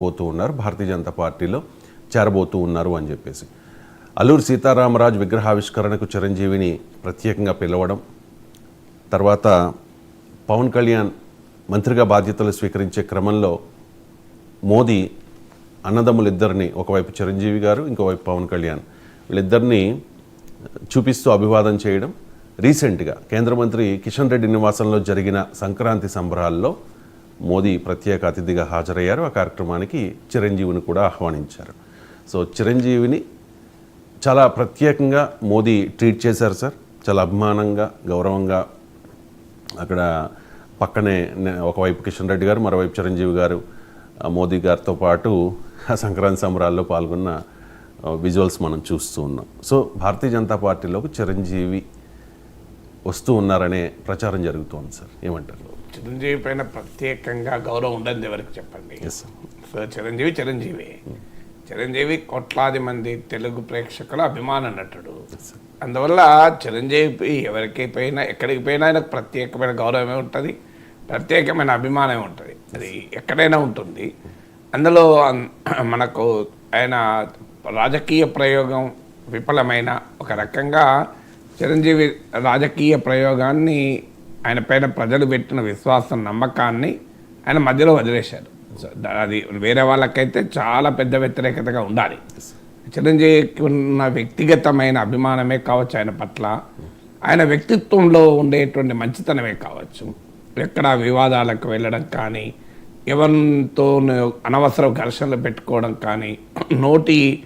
పోతూ ఉన్నారు. భారతీయ జనతా పార్టీలో చేరబోతూ ఉన్నారు అని చెప్పేసి. అల్లూరు సీతారామరాజు విగ్రహావిష్కరణకు చిరంజీవిని ప్రత్యేకంగా పిలవడం తర్వాత పవన్ కళ్యాణ్ మంత్రిగా బాధ్యతలు స్వీకరించే క్రమంలో మోదీ అన్నదమ్ములిద్దరిని ఒకవైపు చిరంజీవి గారు ఇంకోవైపు పవన్ కళ్యాణ్ వీళ్ళిద్దరినీ చూపిస్తూ అభివాదం చేయడం. రీసెంట్గా కేంద్ర మంత్రి కిషన్ రెడ్డి నివాసంలో జరిగిన సంక్రాంతి సంబరాల్లో మోదీ ప్రత్యేక అతిథిగా హాజరయ్యారు. ఆ కార్యక్రమానికి చిరంజీవిని కూడా ఆహ్వానించారు. సో చిరంజీవిని చాలా ప్రత్యేకంగా మోదీ ట్రీట్ చేశారు సార్. చాలా అభిమానంగా గౌరవంగా అక్కడ పక్కనే ఒకవైపు కిషన్ రెడ్డి గారు మరోవైపు చిరంజీవి గారు మోదీ గారితో పాటు సంక్రాంతి సంబరాల్లో పాల్గొన్న విజువల్స్ మనం చూస్తూ ఉన్నాం. సో భారతీయ జనతా పార్టీలోకి చిరంజీవి వస్తూ ఉన్నారనే ప్రచారం జరుగుతోంది సార్. ఏమంటారు? చిరంజీవి పైన ప్రత్యేకంగా గౌరవం ఉండదు ఎవరికి చెప్పండి? సో చిరంజీవి చిరంజీవి. చిరంజీవి కోట్లాది మంది తెలుగు ప్రేక్షకుల అభిమాన నటుడు. అందువల్ల చిరంజీవి ఎవరికి పోయినా ఎక్కడికి పోయినా ఆయనకు ప్రత్యేకమైన గౌరవమే ఉంటుంది ప్రత్యేకమైన అభిమానమే ఉంటుంది. అది ఎక్కడైనా ఉంటుంది. అందులో మనకు ఆయన రాజకీయ ప్రయోగం విఫలమైన ఒక రకంగా చిరంజీవి రాజకీయ ప్రయోగాన్ని ఆయన పైన ప్రజలు పెట్టిన విశ్వాసం నమ్మకాన్ని ఆయన మధ్యలో వదిలేశారు. సో అది వేరే వాళ్ళకైతే చాలా పెద్ద వ్యతిరేకతగా ఉండాలి. చిరంజీవికి ఉన్న వ్యక్తిగతమైన అభిమానమే కావచ్చు ఆయన పట్ల. ఆయన వ్యక్తిత్వంలో ఉండేటువంటి మంచితనమే కావచ్చు. ఎక్కడ వివాదాలకు వెళ్ళడం కానీ ఎవరితో అనవసర ఘర్షణలు పెట్టుకోవడం కానీ నోటి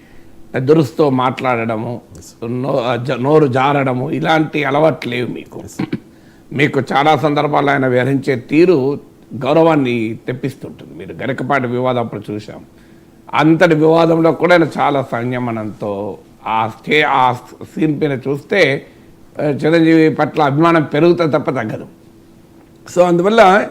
దురుస్తో మాట్లాడడము నో- జ- నోరు జారడము ఇలాంటి అలవాట్లు లేవు మీకు. మీకు చాలా సందర్భాల్లో ఆయన వ్యవహరించే తీరు గౌరవాన్ని తెప్పిస్తుంటుంది. మీరు గరికపాటి వివాదం అప్పుడు చూసాం అంతటి వివాదంలో కూడా ఆయన చాలా సంయమనంతో ఆ స్టే ఆ సీన్ పైన చూస్తే చిరంజీవి పట్ల అభిమానం పెరుగుతా తప్ప తగ్గదు. సో అందువల్ల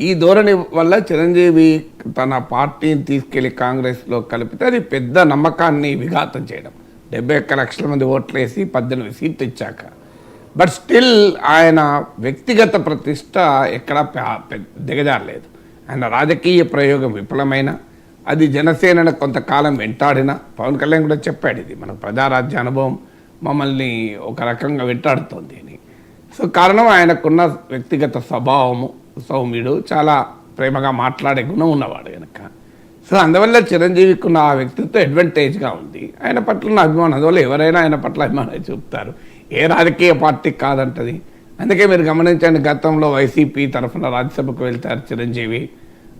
ఈ ధోరణి వల్ల చిరంజీవి తన పార్టీని తీసుకెళ్ళి కాంగ్రెస్లో కలిపితే అది పెద్ద నమ్మకాన్ని విఘాతం చేయడం. డెబ్బై ఒక్క లక్షల మంది ఓట్లేసి పద్దెనిమిది సీట్లు ఇచ్చాక. బట్ స్టిల్ ఆయన వ్యక్తిగత ప్రతిష్ట ఎక్కడా దిగజారలేదు. ఆయన రాజకీయ ప్రయోగం విఫలమైన అది జనసేనను కొంతకాలం వెంటాడిన. పవన్ కళ్యాణ్ కూడా చెప్పాడు ఇది మన ప్రజారాజ్య అనుభవం మమ్మల్ని ఒక రకంగా వెంటాడుతోంది అని. సో కారణం ఆయనకున్న వ్యక్తిగత స్వభావము. సౌమ్యుడు చాలా ప్రేమగా మాట్లాడే గుణం ఉన్నవాడు కనుక సో అందువల్ల చిరంజీవికి ఉన్న ఆ వ్యక్తిత్వం అడ్వాంటేజ్గా ఉంది. ఆయన పట్ల ఉన్న అభిమానం అందువల్ల ఎవరైనా ఆయన పట్ల అభిమానం చూపుతారు. ఏ రాజకీయ పార్టీ కాదంటది. అందుకే మీరు గమనించండి గతంలో వైసీపీ తరఫున రాజ్యసభకు వెళ్తారు చిరంజీవి.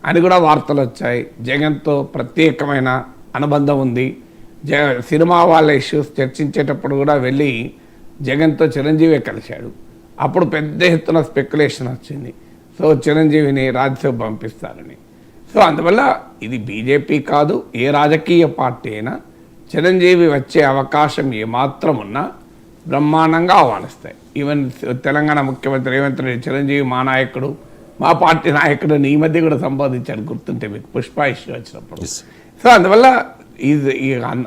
అని కూడా వార్తలు వచ్చాయి. జగన్తో ప్రత్యేకమైన అనుబంధం ఉంది. జ సినిమా వాళ్ళ ఇష్యూస్ చర్చించేటప్పుడు కూడా వెళ్ళి జగన్తో చిరంజీవి కలిశాడు. అప్పుడు పెద్ద ఎత్తున స్పెక్యులేషన్ వచ్చింది. సో చిరంజీవిని రాజ్యసభ పంపిస్తారని. సో అందువల్ల ఇది బీజేపీ కాదు ఏ రాజకీయ పార్టీ అయినా చిరంజీవి వచ్చే అవకాశం ఏమాత్రం ఉన్నా బ్రహ్మాండంగా ఆహ్వానిస్తాయి. ఈవెన్ తెలంగాణ ముఖ్యమంత్రి రేవంత్ రెడ్డి చిరంజీవి మా నాయకుడు మా పార్టీ నాయకుడు ఈ మధ్య కూడా సంబోధించాడు గుర్తుంటే మీకు పుష్ప ఇష్యూ వచ్చినప్పుడు. సో అందువల్ల ఇది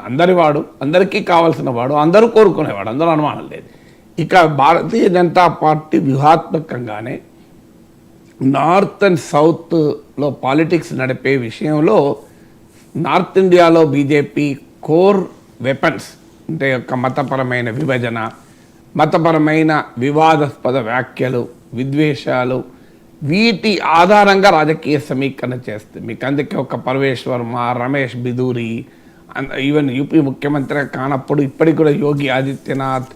అందరి వాడు అందరికీ కావాల్సిన వాడు అందరూ కోరుకునేవాడు అందరూ అనుమానం లేదు. ఇక భారతీయ జనతా పార్టీ వ్యూహాత్మకంగానే నార్త్ అండ్ సౌత్లో పాలిటిక్స్ నడిపే విషయంలో నార్త్ ఇండియాలో బీజేపీ కోర్ వెపన్స్ అంటే యొక్క మతపరమైన విభజన మతపరమైన వివాదాస్పద వ్యాఖ్యలు విద్వేషాలు వీటి ఆధారంగా రాజకీయ సమీకరణ చేస్తుంది మీకు అందుకే ఒక పరమేశ్ వర్మ రమేష్ బిదూరి ఈవెన్ యూపీ ముఖ్యమంత్రి కానప్పుడు ఇప్పటికి కూడా యోగి ఆదిత్యనాథ్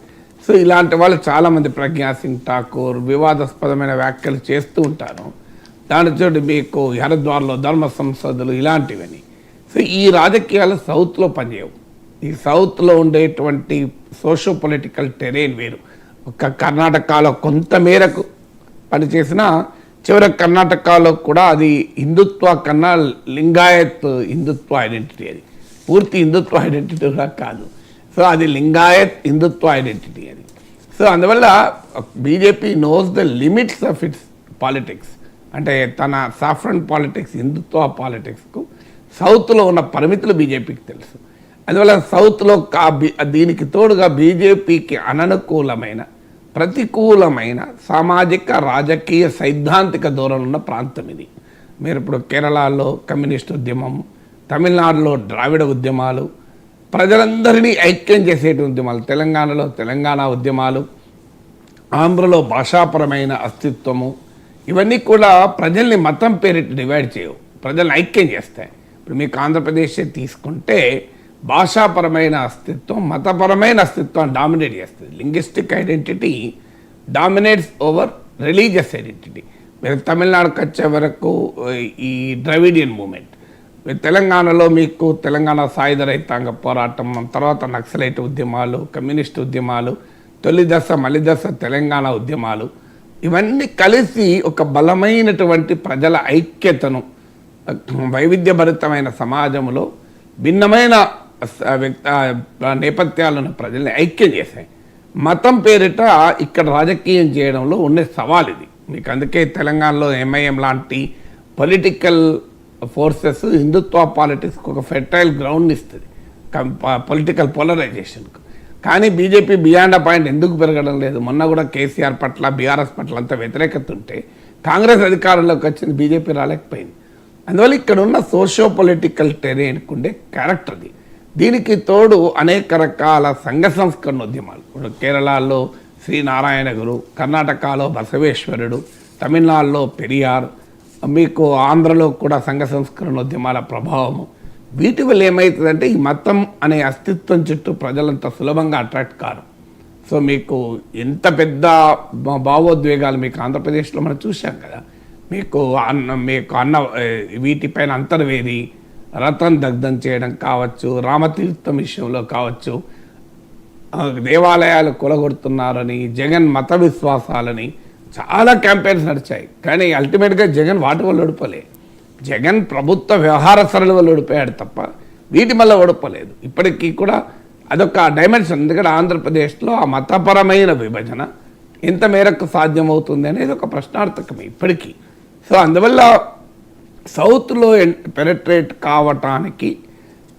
సో ఇలాంటి వాళ్ళు చాలామంది ప్రజ్ఞా సింగ్ ఠాకూర్ వివాదాస్పదమైన వ్యాఖ్యలు చేస్తూ ఉంటారు. దాని చోటు మీకు హరిద్వార్లో ధర్మ సంసదులు ఇలాంటివని. సో ఈ రాజకీయాలు సౌత్లో పనిచేయవు. ఈ సౌత్లో ఉండేటువంటి సోషో పొలిటికల్ టెరైన్ వేరు. ఒక కర్ణాటకలో కొంత మేరకు పనిచేసిన చివరి కర్ణాటకలో కూడా అది హిందుత్వ కన్నా లింగాయత్ హిందుత్వ ఐడెంటిటీ అది. పూర్తి హిందుత్వ ఐడెంటిటీ కూడా కాదు. సో అది లింగాయత్ హిందుత్వ ఐడెంటిటీ అది సో అందువల్ల BJP knows the limits of its politics అంటే తన సాఫ్రన్ పాలిటిక్స్ హిందుత్వ పాలిటిక్స్కు సౌత్లో ఉన్న పరిమితులు బీజేపీకి తెలుసు. అందువల్ల సౌత్లో కా దీనికి తోడుగా బీజేపీకి అననుకూలమైన ప్రతికూలమైన సామాజిక రాజకీయ సైద్ధాంతిక దూరంలో ఉన్న ప్రాంతం ఇది. మీరు ఇప్పుడు కేరళలో కమ్యూనిస్ట్ ఉద్యమం తమిళనాడులో ద్రావిడ ఉద్యమాలు ప్రజలందరినీ ఐక్యం చేసేటువంటి ఉద్యమాలు. తెలంగాణలో తెలంగాణ ఉద్యమాలు ఆంధ్రలో భాషాపరమైన అస్తిత్వము ఇవన్నీ కూడా ప్రజల్ని మతం పేరిట డివైడ్ చేయవు. ప్రజల్ని ఐక్యం చేస్తాయి. ఇప్పుడు మీకు ఆంధ్రప్రదేశ్ తీసుకుంటే భాషాపరమైన అస్తిత్వం మతపరమైన అస్తిత్వం డామినేట్ చేస్తుంది. Linguistic identity dominates over religious identity. మీరు తమిళనాడుకు వచ్చే వరకు ఈ ద్రవిడియన్ మూమెంట్. తెలంగాణలో మీకు తెలంగాణ సాయుధ రైతాంగ పోరాటం తర్వాత నక్సలైట్ ఉద్యమాలు కమ్యూనిస్ట్ ఉద్యమాలు తొలి దశ మలి దశ తెలంగాణ ఉద్యమాలు ఇవన్నీ కలిసి ఒక బలమైనటువంటి ప్రజల ఐక్యతను వైవిధ్యభరితమైన సమాజంలో భిన్నమైన వ్యక్త నేపథ్యాలను ప్రజల్ని ఐక్యం చేశాయి. మతం పేరిట ఇక్కడ రాజకీయం చేయడంలో ఉండే సవాల్ ఇది మీకు అందుకే తెలంగాణలో ఎంఐఎం లాంటి పొలిటికల్ ఫోర్సెస్ హిందుత్వ పాలిటిక్స్కి ఒక ఫెర్టైల్ గ్రౌండ్ ఇస్తుంది. పొలిటికల్ పోలరైజేషన్కు కానీ బీజేపీ బియాండ్ పాయింట్ ఎందుకు పెరగడం లేదు? మొన్న కూడా కేసీఆర్ పట్ల బీఆర్ఎస్ పట్ల అంత వ్యతిరేకత ఉంటే కాంగ్రెస్ అధికారంలోకి వచ్చింది బీజేపీ రాలేకపోయింది. అందువల్ల ఇక్కడ ఉన్న సోషో పొలిటికల్ టెరెయిన్కు ఉండే క్యారెక్టర్ అది. దీనికి తోడు అనేక రకాల సంఘ సంస్కరణ ఉద్యమాలు. ఇప్పుడు కేరళలో శ్రీనారాయణ గురు కర్ణాటకలో బసవేశ్వరుడు తమిళనాడులో పెరియార్ మీకు ఆంధ్రలో కూడా సంఘ సంస్కరణ ఉద్యమాల ప్రభావము. వీటి వల్ల ఏమవుతుందంటే ఈ మతం అనే అస్తిత్వం చుట్టూ ప్రజలంత సులభంగా అట్రాక్ట్ కారు. సో మీకు ఎంత పెద్ద భా- భావోద్వేగాలు మీకు ఆంధ్రప్రదేశ్లో మనం చూసాం కదా. మీకు అన్న మీకు అన్న వీటిపైన అంతర్వేది రథం దగ్ధం చేయడం కావచ్చు రామతీర్థం విషయంలో కావచ్చు దేవాలయాలు కొలగొడుతున్నారని జగన్ మత విశ్వాసాలని చాలా క్యాంపెయిన్స్ నడిచాయి. కానీ అల్టిమేట్గా జగన్ వాటి వల్ల ఓడిపోలే. జగన్ ప్రభుత్వ వ్యవహార సరళ వల్ల ఓడిపోయాడు తప్ప వీటి వల్ల ఓడిపోలేదు. ఇప్పటికీ కూడా అదొక డైమెన్షన్ ఎందుకంటే ఆంధ్రప్రదేశ్లో ఆ మతపరమైన విభజన ఎంత మేరకు సాధ్యమవుతుంది అనేది ఒక ప్రశ్నార్థకమే ఇప్పటికీ. సో అందువల్ల సౌత్లో పెనట్రేట్ కావటానికి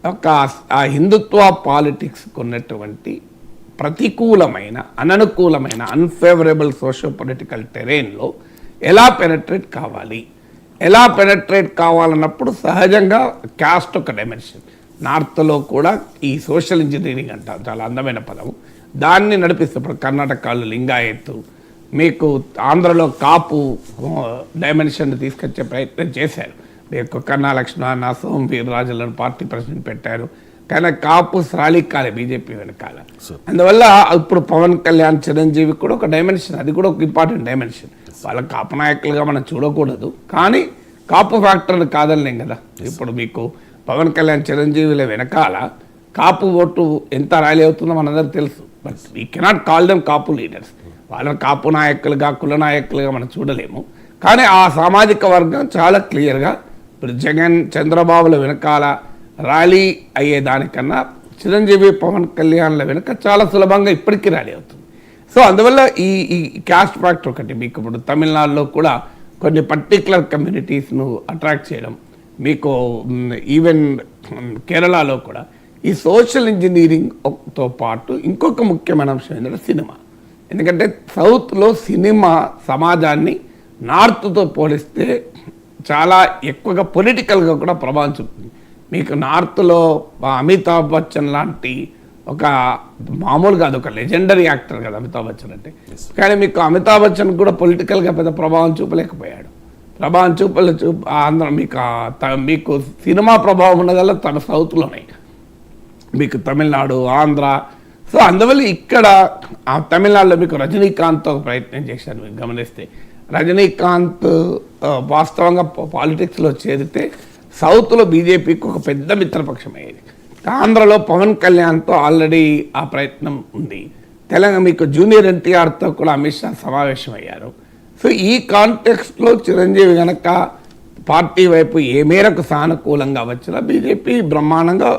ఒక ఆ హిందుత్వ పాలిటిక్స్కి ఉన్నటువంటి ప్రతికూలమైన అననుకూలమైన అన్ఫేవరబుల్ సోషో పొలిటికల్ టెరైన్లో ఎలా పెనట్రేట్ కావాలి? ఎలా పెనట్రేట్ కావాలన్నప్పుడు సహజంగా క్యాస్ట్ ఒక డైమెన్షన్ నార్త్లో కూడా ఈ సోషల్ ఇంజనీరింగ్ అంటారు చాలా అందమైన పదం. దాన్ని నడిపిస్తే ఇప్పుడు కర్ణాటకలో లింగాయత్తు మీకు ఆంధ్రలో కాపు డైమెన్షన్ తీసుకొచ్చే ప్రయత్నం చేశారు. మీకు కన్నా లక్ష్మణ సోమ్ రాజులను పార్టీ ప్రెసిడెంట్ పెట్టారు. కానీ కాపు శ్రాళికాలే బీజేపీ వెనకాల. అందువల్ల ఇప్పుడు పవన్ కళ్యాణ్ చిరంజీవి కూడా ఒక డైమెన్షన్ అది కూడా ఒక ఇంపార్టెంట్ డైమెన్షన్. వాళ్ళ కాపు నాయకులుగా మనం చూడకూడదు. కానీ కాపు ఫ్యాక్టర్ కాదనిలేం కదా. ఇప్పుడు మీకు పవన్ కళ్యాణ్ చిరంజీవుల వెనకాల కాపు ఓటు ఎంత ర్యాలీ అవుతుందో మనందరికి తెలుసు. But we cannot call them Kapu leaders వాళ్ళని కాపు నాయకులుగా కుల నాయకులుగా మనం చూడలేము. కానీ ఆ సామాజిక వర్గం చాలా క్లియర్గా ఇప్పుడు జగన్ చంద్రబాబుల వెనకాల ర్యాలీ అయ్యేదానికన్నా చిరంజీవి పవన్ కళ్యాణ్ల వెనుక చాలా సులభంగా ఇప్పటికీ ర్యాలీ అవుతుంది. సో అందువల్ల ఈ ఈ క్యాస్ట్ ఫ్యాక్టర్ ఒకటి మీకు ఇప్పుడు తమిళనాడులో కూడా కొన్ని పర్టికులర్ కమ్యూనిటీస్ను అట్రాక్ట్ చేయడం మీకు ఈవెన్ కేరళలో కూడా ఈ సోషల్ ఇంజనీరింగ్తో పాటు ఇంకొక ముఖ్యమైన అంశం ఏంటంటే సినిమా. ఎందుకంటే సౌత్లో సినిమా సమాజాన్ని నార్త్తో పోలిస్తే చాలా ఎక్కువగా పొలిటికల్గా కూడా ప్రభావం చూపుతుంది. మీకు నార్త్లో అమితాబ్ బచ్చన్ లాంటి ఒక మామూలుగా అది ఒక లెజెండరీ యాక్టర్ కదా అమితాబ్ బచ్చన్ అంటే. కానీ మీకు అమితాబ్ బచ్చన్ కూడా పొలిటికల్గా పెద్ద ప్రభావం చూపలేకపోయాడు. ప్రభావం చూపలే చూప ఆంధ్ర మీకు మీకు సినిమా ప్రభావం ఉన్నదల్లా తన సౌత్లోనే. మీకు తమిళనాడు ఆంధ్ర. సో అందువల్ల ఇక్కడ ఆ తమిళనాడులో మీకు రజనీకాంత్ ఒక ప్రయత్నం చేశారు మీరు గమనిస్తే. రజనీకాంత్ వాస్తవంగా పాలిటిక్స్లో చేరితే సౌత్లో బీజేపీకి ఒక పెద్ద మిత్రపక్షం అయ్యేది ఆంధ్రలో పవన్ కళ్యాణ్తో ఆల్రెడీ ఆ ప్రయత్నం ఉంది. తెలంగాణ మీకు జూనియర్ ఎన్టీఆర్తో కూడా అమిత్ షా సమావేశం అయ్యారు సో ఈ కాంటెక్స్ట్లో చిరంజీవి కనుక పార్టీ వైపు ఏ మేరకు సానుకూలంగా వచ్చినా బీజేపీ బ్రహ్మాండంగా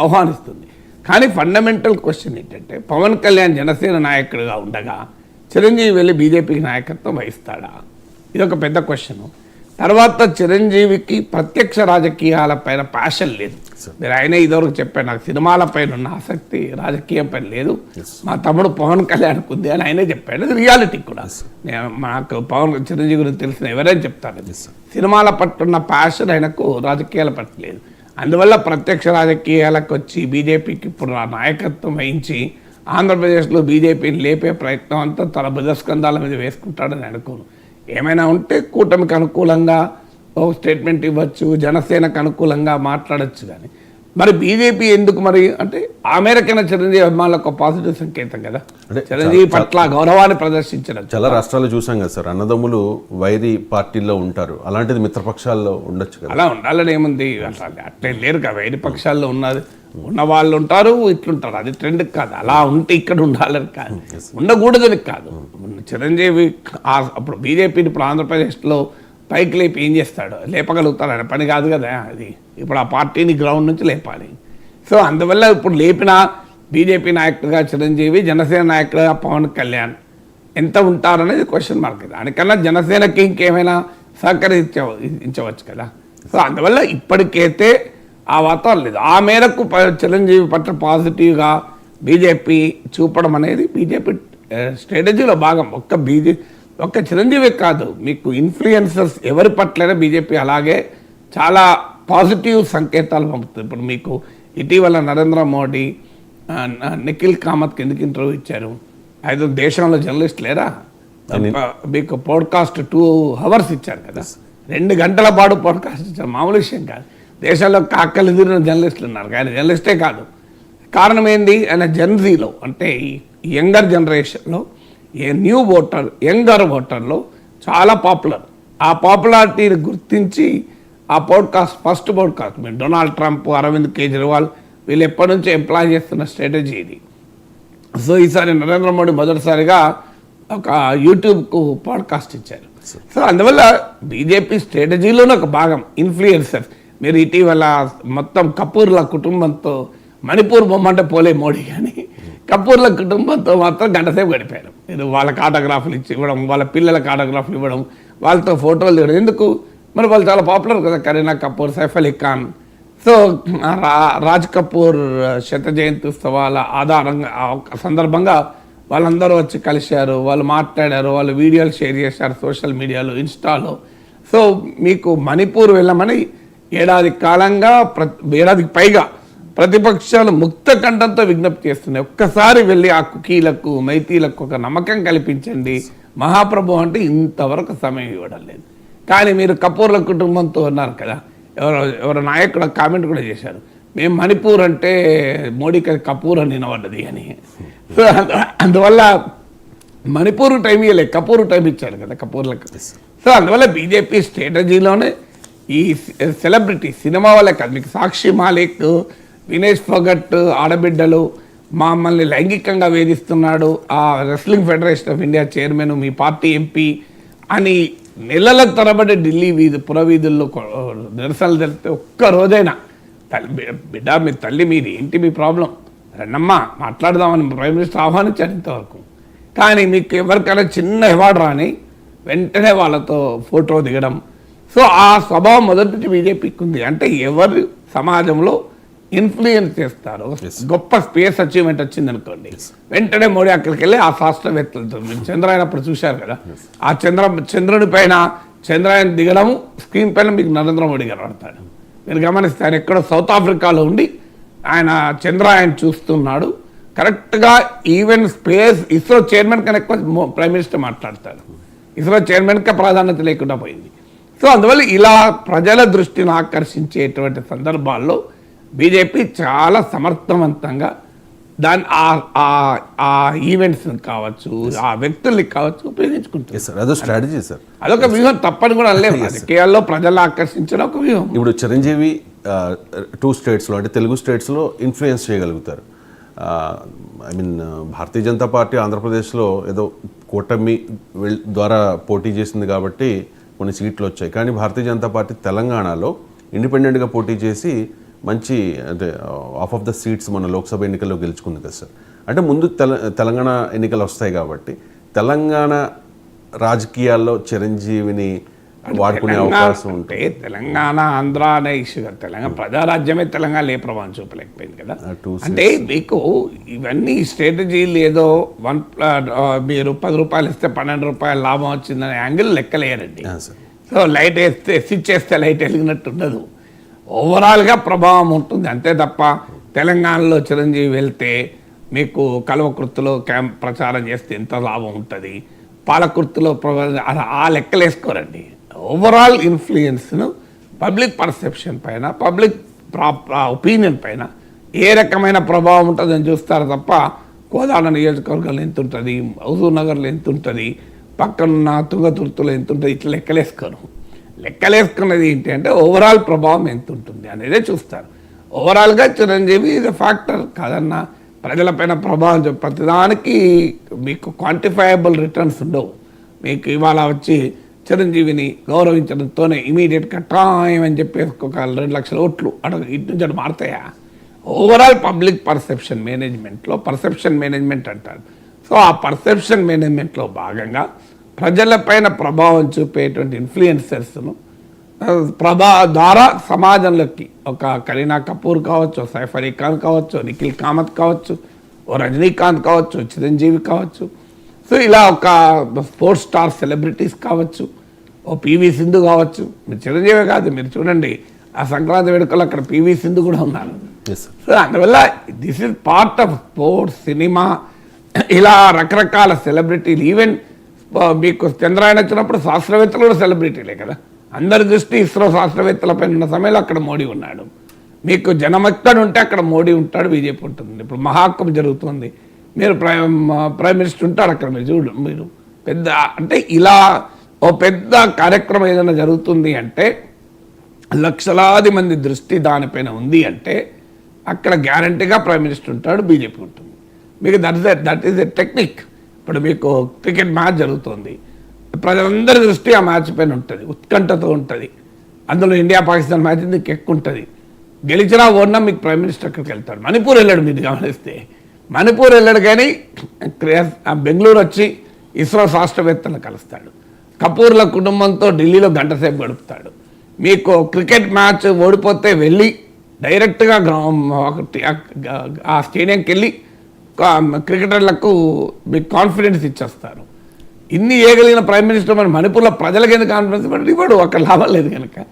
ఆహ్వానిస్తుంది. కానీ ఫండమెంటల్ క్వశ్చన్ ఏంటంటే పవన్ కళ్యాణ్ జనసేన నాయకుడిగా ఉండగా చిరంజీవి వెళ్ళి బీజేపీకి నాయకత్వం వహిస్తాడా? ఇది ఒక పెద్ద క్వశ్చన్. తర్వాత చిరంజీవికి ప్రత్యక్ష రాజకీయాల పైన ప్యాషన్ లేదు. మీరు ఆయన ఇదివరకు చెప్పారు నాకు సినిమాల పైన ఉన్న ఆసక్తి రాజకీయం పైన లేదు. మా తమ్ముడు పవన్ కళ్యాణ్కి ఉంది అని ఆయనే చెప్పాడు. అది రియాలిటీ కూడా. నేను నాకు పవన్ చిరంజీవి గురించి తెలిసిన ఎవరైనా చెప్తారు అది. సినిమాల పట్ల ఉన్న ప్యాషన్ ఆయనకు రాజకీయాల పట్ల లేదు. అందువల్ల ప్రత్యక్ష రాజకీయాలకు వచ్చి బీజేపీకి ఇప్పుడు ఆ నాయకత్వం వహించి ఆంధ్రప్రదేశ్లో బీజేపీని లేపే ప్రయత్నం అంతా తన భుజస్కంధాల మీద వేసుకుంటాడని అనుకోను. ఏమైనా ఉంటే కూటమికి అనుకూలంగా ఓ స్టేట్మెంట్ ఇవ్వచ్చు జనసేనకు అనుకూలంగా మాట్లాడొచ్చు కానీ. మరి బీజేపీ ఎందుకు మరి అంటే ఆ మేరకైనా చిరంజీవి అభిమానులకు ఒక పాజిటివ్ సంకేతం కదా? అంటే చిరంజీవి పట్ల గౌరవాన్ని ప్రదర్శించడం. చాలా రాష్ట్రాలు చూసాం కదా సార్. అన్నదమ్ములు వైరి పార్టీల్లో ఉంటారు. అలాంటిది మిత్రపక్షాల్లో ఉండొచ్చు కదా? అలా ఉండాలని ఏముంది? అట్లా అట్లే లేరు కదా. వేరే పక్షాల్లో ఉన్నది ఉన్న వాళ్ళు ఉంటారు ఇట్లుంటారు. అది ట్రెండ్ కాదు. అలా ఉంటే ఇక్కడ ఉండాలని కాదు. ఉండకూడదని కాదు. చిరంజీవి అప్పుడు బీజేపీని ఇప్పుడు ఆంధ్రప్రదేశ్లో పైకి లేపి ఏం చేస్తాడు? లేపగలుగుతాడు. ఆయన పని కాదు కదా అది. ఇప్పుడు ఆ పార్టీని గ్రౌండ్ నుంచి లేపాలి. సో అందువల్ల ఇప్పుడు లేపిన బీజేపీ నాయకుడిగా చిరంజీవి జనసేన నాయకుడిగా పవన్ కళ్యాణ్ ఎంత ఉంటారనేది క్వశ్చన్ మార్క్ దానికన్నా జనసేనకి ఇంకేమైనా సహకరించ ఇచ్చవచ్చు కదా. సో అందువల్ల ఇప్పటికైతే ఆ వాతావరణం లేదు. ఆ మేరకు చిరంజీవి పట్ల పాజిటివ్గా బీజేపీ చూపడం అనేది బీజేపీ స్ట్రాటజీలో భాగం. ఒక్క బీజే ఒక్క చిరంజీవి కాదు. మీకు ఇన్ఫ్లుయెన్సర్స్ ఎవరి పట్లైనా బీజేపీ అలాగే చాలా పాజిటివ్ సంకేతాలు పంపుతుంది. ఇప్పుడు మీకు ఇటీవల నరేంద్ర మోడీ నిఖిల్ కామత్ ఎందుకు ఇంటర్వ్యూ ఇచ్చారు. ఐదు దేశంలో జర్నలిస్ట్ లేరా? మీకు పాడ్కాస్ట్ టూ అవర్స్ ఇచ్చారు కదా. రెండు గంటల పాటు పాడ్కాస్ట్ ఇచ్చారు. మామూలు విషయం కాదు. దేశంలో కాకలు ఎదిరిన జర్నలిస్టులు ఉన్నారు. కానీ జర్నలిస్టే కాదు. కారణం ఏంది ఆయన జెన్జీలో అంటే యంగర్ జనరేషన్లో ఏ న్యూ ఓటర్ యంగర్ ఓటర్లో చాలా పాపులర్. ఆ పాపులారిటీని గుర్తించి ఆ పోడ్కాస్ట్ ఫస్ట్ పోడ్కాస్ట్ మీరు డొనాల్డ్ ట్రంప్ అరవింద్ కేజ్రీవాల్ వీళ్ళు ఎప్పటి నుంచో ఎంప్లాయ్ చేస్తున్న స్ట్రాటజీ ఇది. సో ఈసారి నరేంద్ర మోడీ మొదటిసారిగా ఒక యూట్యూబ్కు పాడ్కాస్ట్ ఇచ్చారు. సో అందువల్ల బీజేపీ స్ట్రాటజీలోనే ఒక భాగం ఇన్ఫ్లుయెన్సర్ మీరు ఇటీవల మొత్తం కపూర్ల కుటుంబంతో మణిపూర్ బొమ్మంటే పోలే మోడీ కానీ కపూర్ల కుటుంబంతో మాత్రం గంటసేపు గడిపారు. మీరు వాళ్ళకి ఆటోగ్రాఫ్లు ఇచ్చి ఇవ్వడం వాళ్ళ పిల్లలకు ఆటోగ్రాఫ్లు ఇవ్వడం వాళ్ళతో ఫోటోలు దిగడం ఎందుకు? మరి వాళ్ళు చాలా పాపులర్ కదా కరీనా కపూర్ సైఫ్ అలీ ఖాన్. సో రా- రాజ్ కపూర్ శత జయంతి ఉత్సవాల ఆధారంగా సందర్భంగా వాళ్ళందరూ వచ్చి కలిశారు వాళ్ళు మాట్లాడారు వాళ్ళు వీడియోలు షేర్ చేశారు సోషల్ మీడియాలో ఇన్స్టాలో. సో మీకు మణిపూర్ వెళ్ళమని ఏడాది కాలంగా ప్రతి ఏడాదికి పైగా ప్రతిపక్షాలు ముక్త కంఠంతో విజ్ఞప్తి చేస్తున్నాయి. ఒక్కసారి వెళ్ళి ఆ కుకీలకు మైతీలకు ఒక నమ్మకం కల్పించండి. మహాప్రభు అంటే ఇంతవరకు సమయం ఇవ్వడం లేదు. కానీ మీరు కపూర్ల కుటుంబంతో ఉన్నారు కదా. ఎవరో ఎవరో నాయకుడు కామెంట్ కూడా చేశారు. మేము మణిపూర్ అంటే మోడీకి కపూర్ అని వినబడ్డది అని. సో అందు- అందువల్ల మణిపూర్ టైం ఇవ్వలే కపూర్ టైం ఇచ్చారు కదా కపూర్లకు. సో అందువల్ల బీజేపీ స్ట్రాటజీలోనే ఈ సెలబ్రిటీ సినిమా వాళ్ళే కాదు. మీకు సాక్షి మాలిక్ వినేష్ ఫగట్ ఆడబిడ్డలు మమ్మల్ని లైంగికంగా వేధిస్తున్నాడు. ఆ wrestling federation of India chairman me party MP అని నెలల తరబడి ఢిల్లీ వీధి పురవీధుల్లో నిరసనలు జరిపితే ఒక్క రోజైనా తల్లి బిడ్డ మీ తల్లి మీది ఏంటి మీ ప్రాబ్లం. రెండమ్మా మాట్లాడదామని ప్రైమ్ మినిస్టర్ ఆహ్వానించారు ఇంతవరకు. కానీ మీకు ఎవరికైనా చిన్న అవార్డు రాని వెంటనే వాళ్ళతో ఫోటో దిగడం సో ఆ స్వభావం మొదటి నుంచి బీజేపీకి ఉంది అంటే ఎవరు సమాజంలో ఇన్ఫ్లుయెన్స్ చేస్తారు గొప్ప స్పేస్ అచీవ్మెంట్ వచ్చింది అనుకోండి వెంటనే మోడీ అక్కడికి వెళ్ళి ఆ శాస్త్రవేత్తలతో మీరు చంద్రయాన్ అప్పుడు చూశారు కదా ఆ చంద్ర చంద్రుని పైన చంద్రయాన్ దిగడము స్క్రీన్ పైన మీకు నరేంద్ర మోడీ గారు పడతాడు మీరు గమనిస్తే ఆయన ఎక్కడో సౌత్ ఆఫ్రికాలో ఉండి ఆయన చంద్రయాన్ చూస్తున్నాడు. కరెక్ట్గా ఈవెన్ స్పేస్ ఇస్రో చైర్మన్ కన్నా ఎక్కువ ప్రైమ్ మినిస్టర్ మాట్లాడతాడు. ఇస్రో చైర్మన్కే ప్రాధాన్యత లేకుండా పోయింది. సో అందువల్ల ఇలా ప్రజల దృష్టిని ఆకర్షించేటువంటి సందర్భాల్లో బీజేపీ చాలా సమర్థవంతంగా దాని ఆ- ఈవెంట్స్ని కావచ్చు ఆ వ్యక్తుల్ని కావచ్చు ఉపయోగించుకుంటుంది. ఎస్ సార్ అదో స్ట్రాటజీ సార్ అదొక వ్యూహం తప్పని కూడా అనలేము రాజకీయాల్లో ప్రజలను ఆకర్షించడం ఒక వ్యూహం. ఇప్పుడు చిరంజీవి టూ స్టేట్స్లో అంటే తెలుగు స్టేట్స్లో ఇన్ఫ్లుయెన్స్ చేయగలుగుతారు. I mean Bharatiya Janata party ఆంధ్రప్రదేశ్లో ఏదో కూటమి ద్వారా పోటీ చేసింది కాబట్టి కొన్ని సీట్లు వచ్చాయి. కానీ భారతీయ జనతా పార్టీ తెలంగాణలో ఇండిపెండెంట్గా పోటీ చేసి మంచి అంటే ఆఫ్ ఆఫ్ ద సీట్స్ మన లోక్సభ ఎన్నికల్లో గెలుచుకుంది కదా సార్. అంటే ముందు తెల తెలంగాణ ఎన్నికలు వస్తాయి కాబట్టి తెలంగాణ రాజకీయాల్లో చిరంజీవిని వాడుకునే అవకాశం ఉంటుంది. అంటే తెలంగాణ ఆంధ్ర అనే ఇష్యూ కదా. తెలంగాణ ప్రజారాజ్యమే తెలంగాణ ఏ ప్రభావం చూపలేకపోయింది కదా. అంటే మీకు ఇవన్నీ స్ట్రాటజీలు ఏదో వన్ మీరు పది రూపాయలు ఇస్తే పన్నెండు రూపాయలు లాభం వచ్చిందనే యాంగిల్ లెక్కలేయరండి సో లైట్ వేస్తే స్విచ్ వేస్తే లైట్ వెలిగినట్టు ఉండదు ఓవరాల్గా ప్రభావం ఉంటుంది. అంతే తప్ప తెలంగాణలో చిరంజీవి వెళ్తే మీకు కల్వకుర్తిలో క్యాంప్ ప్రచారం చేస్తే ఎంత లాభం ఉంటుంది? పాలకుర్తిలో ఆ లెక్కలు వేసుకోరండి ఓవరాల్ ఇన్ఫ్లుయెన్స్ను పబ్లిక్ పర్సెప్షన్ పైన పబ్లిక్ ఒపీనియన్ పైన ఏ రకమైన ప్రభావం ఉంటుందని చూస్తారు తప్ప కోదాడ నియోజకవర్గంలో ఎంత ఉంటుంది హౌజూర్ నగర్లో ఎంత ఉంటుంది పక్కనున్న తుంగతుర్తులు ఎంత ఉంటుంది ఇట్లా లెక్కలేసుకోరు లెక్కలేసుకున్నది ఏంటి అంటే ఓవరాల్ ప్రభావం ఎంత ఉంటుంది అనేదే చూస్తారు. ఓవరాల్గా చిరంజీవి ఇది ఫ్యాక్టర్ కాదన్నా ప్రజలపైన ప్రభావం చూ- ప్రతిదానికి మీకు క్వాంటిఫైయబుల్ రిటర్న్స్ ఉండవు. మీకు ఇవాళ వచ్చి చిరంజీవిని గౌరవించడంతోనే ఇమీడియట్గా టైం అని చెప్పేసి ఒక రెండు లక్షల ఓట్లు అటు ఇటు నుంచి అటు మారుతాయా? ఓవరాల్ పబ్లిక్ పర్సెప్షన్ మేనేజ్మెంట్లో పర్సెప్షన్ మేనేజ్మెంట్ అంటారు. సో ఆ పర్సెప్షన్ మేనేజ్మెంట్లో భాగంగా ప్రజలపైన ప్రభావం చూపేటువంటి ఇన్ఫ్లుయెన్సర్స్ను ప్రభా ద్వారా సమాజంలోకి ఒక కరీనా కపూర్ కావచ్చు సైఫ్ అలీ ఖాన్ కావచ్చు నిఖిల్ కామత్ కావచ్చు ఓ రజనీకాంత్ కావచ్చు చిరంజీవి కావచ్చు. సో ఇలా ఒక స్పోర్ట్స్ స్టార్ సెలబ్రిటీస్ కావచ్చు. ఓ పివి సింధు కావచ్చు. మీరు చిరంజీవి కాదు మీరు చూడండి. ఆ సంక్రాంతి వేడుకలో అక్కడ పివి సింధు కూడా ఉన్నారు. సో అందువల్ల this is part of sports cinema ఇలా రకరకాల సెలబ్రిటీలు ఈవెన్ మీకు చంద్రాయన వచ్చినప్పుడు శాస్త్రవేత్తలు కూడా సెలబ్రిటీలే కదా. అందరి దృష్టి ఇస్రో శాస్త్రవేత్తలపై ఉన్న సమయంలో అక్కడ మోడీ ఉన్నాడు. మీకు జనం ఎక్కడ ఉంటే అక్కడ మోడీ ఉంటాడు బీజేపీ ఉంటుంది. ఇప్పుడు మహాత్మ జరుగుతుంది. మీరు ప్రైమ్ ప్రైమ్ మినిస్టర్ ఉంటాడు అక్కడ మీరు చూడు మీరు. పెద్ద అంటే ఇలా ఓ పెద్ద కార్యక్రమం ఏదైనా జరుగుతుంది అంటే లక్షలాది మంది దృష్టి దానిపైన ఉంది అంటే అక్కడ గ్యారంటీగా ప్రైమ్ మినిస్టర్ ఉంటాడు బీజేపీ ఉంటుంది. మీకు that is that is a technique ఇప్పుడు మీకు క్రికెట్ మ్యాచ్ జరుగుతుంది. ప్రజలందరి దృష్టి ఆ మ్యాచ్ పైన ఉంటుంది ఉత్కంఠతో ఉంటుంది. అందులో ఇండియా పాకిస్తాన్ మ్యాచ్ మీకు ఎక్కువ ఉంటుంది? గెలిచినా ఓడినా మీకు ప్రైమ్ మినిస్టర్ అక్కడికి వెళ్తాడు. మణిపూర్ వెళ్ళాడు మీరు గమనిస్తే. మణిపూర్ వెళ్ళాడు కానీ ఆ బెంగళూరు వచ్చి ఇస్రో శాస్త్రవేత్తలను కలుస్తాడు. కపూర్ల కుటుంబంతో ఢిల్లీలో గంట సేపు గడుపుతాడు. మీకు క్రికెట్ మ్యాచ్ ఓడిపోతే వెళ్ళి డైరెక్ట్గా ఒకటి ఆ- స్టేడియంకి వెళ్ళి కా- క్రికెటర్లకు మీకు కాన్ఫిడెన్స్ ఇచ్చేస్తారు. ఇన్ని ఏగలిగిన ప్రైమ్ మినిస్టర్ మన మణిపూర్లో ప్రజలకు ఎందుకు కాన్ఫిడెన్స్ ఇవ్వడు? ఇవ్వడు అక్కడ లాభం లేదు కనుక.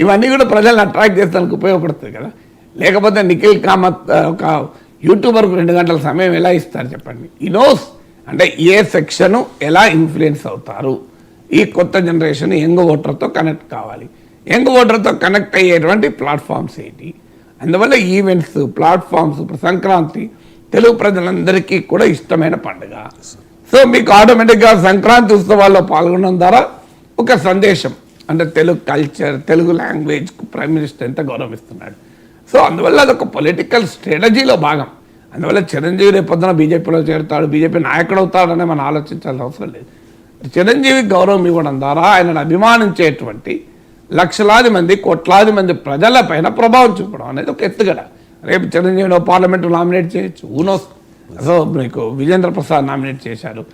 ఇవన్నీ కూడా ప్రజలను అట్రాక్ట్ చేస్తానికి ఉపయోగపడుతుంది కదా. లేకపోతే నిఖిల్ కామత్ ఒక యూట్యూబర్కు రెండు గంటల సమయం ఎలా ఇస్తారు చెప్పండి? ఈ నోస్ అంటే ఏ సెక్షను ఎలా ఇన్ఫ్లుయెన్స్ అవుతారు? ఈ కొత్త జనరేషన్ యంగ్ ఓటర్తో కనెక్ట్ కావాలి. యంగ్ ఓటర్తో కనెక్ట్ అయ్యేటువంటి ప్లాట్ఫామ్స్ ఏంటి? అందువల్ల ఈవెంట్స్ ప్లాట్ఫామ్స్ సంక్రాంతి తెలుగు ప్రజలందరికీ కూడా ఇష్టమైన పండుగ. సో మీకు ఆటోమేటిక్గా సంక్రాంతి ఉత్సవాల్లో పాల్గొనడం ద్వారా ఒక సందేశం. అంటే Telugu culture Telugu language prime minister ఎంత గౌరవిస్తున్నాడు. సో అందువల్ల అదొక పొలిటికల్ స్ట్రాటజీలో భాగం. అందువల్ల చిరంజీవి రేపొద్దున బీజేపీలో చేరుతాడు బీజేపీ నాయకుడు అవుతాడని మనం ఆలోచించాల్సిన అవసరం లేదు. చిరంజీవి గౌరవం ఇవ్వడం ద్వారా ఆయనను అభిమానించేటువంటి లక్షలాది మంది కోట్లాది మంది ప్రజలపైన ప్రభావం చూపడం అనేది ఒక ఎత్తుగడ. రేపు చిరంజీవిని పార్లమెంటు నామినేట్ చేయొచ్చు. ఊనోస్ సో మీకు విజేంద్ర ప్రసాద్ నామినేట్ చేశారు.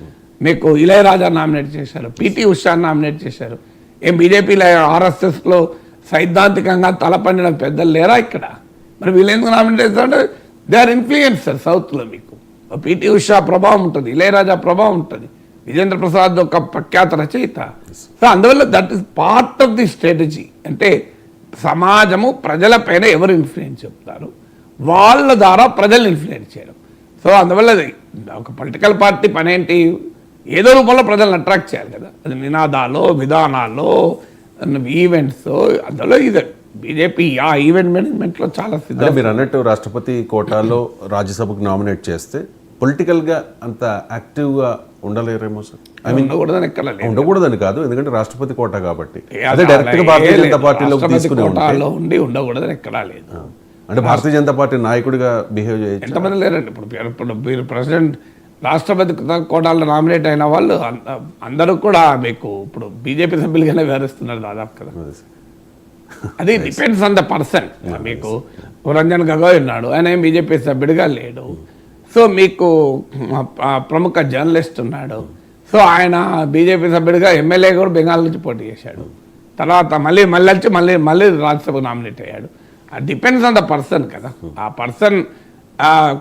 మీకు ఇళయరాజా నామినేట్ చేశారు. పిటి ఉషా నామినేట్ చేశారు. ఏం బీజేపీలో ఆర్ఎస్ఎస్లో సైద్ధాంతికంగా తలపండిన పెద్దలు లేరా ఇక్కడ? మరి వీళ్ళెందుకు నామినేట్ చేస్తారంటే దే ఆర్ ఇన్ఫ్లుయెన్సర్ సౌత్లో మీకు. పిటి ఉషా ప్రభావం ఉంటుంది ఇళయరాజా ప్రభావం ఉంటుంది. విజేంద్ర ప్రసాద్ ఒక ప్రఖ్యాత రచయిత. సో అందువల్ల that is part of the strategy అంటే సమాజము ప్రజలపైన ఎవరు ఇన్ఫ్లుయెన్స్ చెప్తారు? వాళ్ళ ద్వారా ప్రజల్ని ఇన్ఫ్లుయెన్స్ చేయడం. సో అందువల్ల అది ఒక పొలిటికల్ పార్టీ పని ఏంటి? ఏదో రూపంలో ప్రజలను అట్రాక్ట్ చేయాలి కదా. అది నినాదాలు విధానాలు ఈవెంట్స్ అందులో ఇది బీజేపీ ఆ ఈవెంట్ మేనేజ్మెంట్లో చాలా సిద్ధం మీరు అన్నట్టు రాష్ట్రపతి కోటాలో రాజ్యసభకు నామినేట్ చేస్తే పొలిటికల్గా అంత యాక్టివ్గా ఉండలేరేమో సార్? ఐ మీన్ ఉండకూడదని ఎక్కడ ఉండకూడదని కాదు ఎందుకంటే రాష్ట్రపతి కోట కాబట్టి. అదే అలా డైరెక్ట్గా ఏ భారతీయ. జనతా రాష్ట్రపతి తీసుకుని కోటాలో ఉండి ఉండకూడదని ఎక్కడా లేదు అంటే భారతీయ జనతా పార్టీ నాయకుడిగా బిహేవ్ చేయొచ్చు? ఎంతమంది లేరండి? ఇప్పుడు మీరు- ఇప్పుడు మీరు ప్రెసిడెంట్ రాష్ట్రపతి కోటాల్లో నామినేట్ అయిన వాళ్ళు అంద- అందరూ కూడా మీకు ఇప్పుడు బీజేపీ సభ్యులుగానే వ్యవహరిస్తున్నారు దాదాపు కదా. అదే డిపెండ్స్ ఆన్ ద పర్సన్ మీకు రంజన్ గగోయ్ ఉన్నాడు ఆయన ఏం బీజేపీ సభ్యుడిగా లేడు. సో మీకు ఆ ప్రముఖ జర్నలిస్ట్ ఉన్నాడు. సో ఆయన బీజేపీ సభ్యుడిగా ఎమ్మెల్యే కూడా బెంగాల్ నుంచి పోటీ చేశాడు. తర్వాత మళ్ళీ మళ్ళీ వచ్చి మళ్ళీ మళ్ళీ రాజ్యసభకు నామినేట్ అయ్యాడు. అది డిపెండ్స్ ఆన్ ద పర్సన్ కదా. ఆ పర్సన్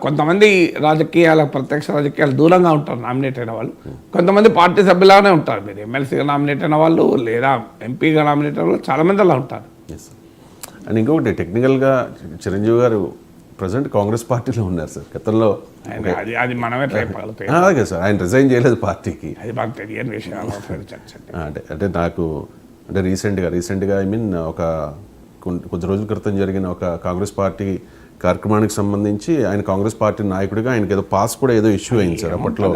కొంతమంది రాజకీయాల ప్రత్యక్ష రాజకీయాలు దూరంగా ఉంటారు నామినేట్ అయిన వాళ్ళు. కొంతమంది పార్టీ సభ్యులాగానే ఉంటారు మీరు. ఎమ్మెల్సీగా నామినేట్ అయిన వాళ్ళు లేదా ఎంపీగా నామినేట్ అయిన వాళ్ళు చాలామంది అలా ఉంటారు. అండ్ ఇంకొకటి టెక్నికల్గా చిరంజీవి గారు ప్రజెంట్ కాంగ్రెస్ పార్టీలో ఉన్నారు సార్. గతంలో అది అది మనమే అలాగే సార్. ఆయన రిజైన్ చేయలేదు పార్టీకి. అది మాకు తెలియని విషయాలు అంటే అంటే నాకు అంటే రీసెంట్గా రీసెంట్గా ఐ మీన్ ఒక కొద్ది రోజుల క్రితం జరిగిన ఒక కాంగ్రెస్ పార్టీ కార్యక్రమానికి సంబంధించి ఆయన కాంగ్రెస్ పార్టీ నాయకుడిగా ఆయనకి ఏదో పాస్ కూడా ఏదో ఇష్యూ అయింది సార్ అప్పట్లో.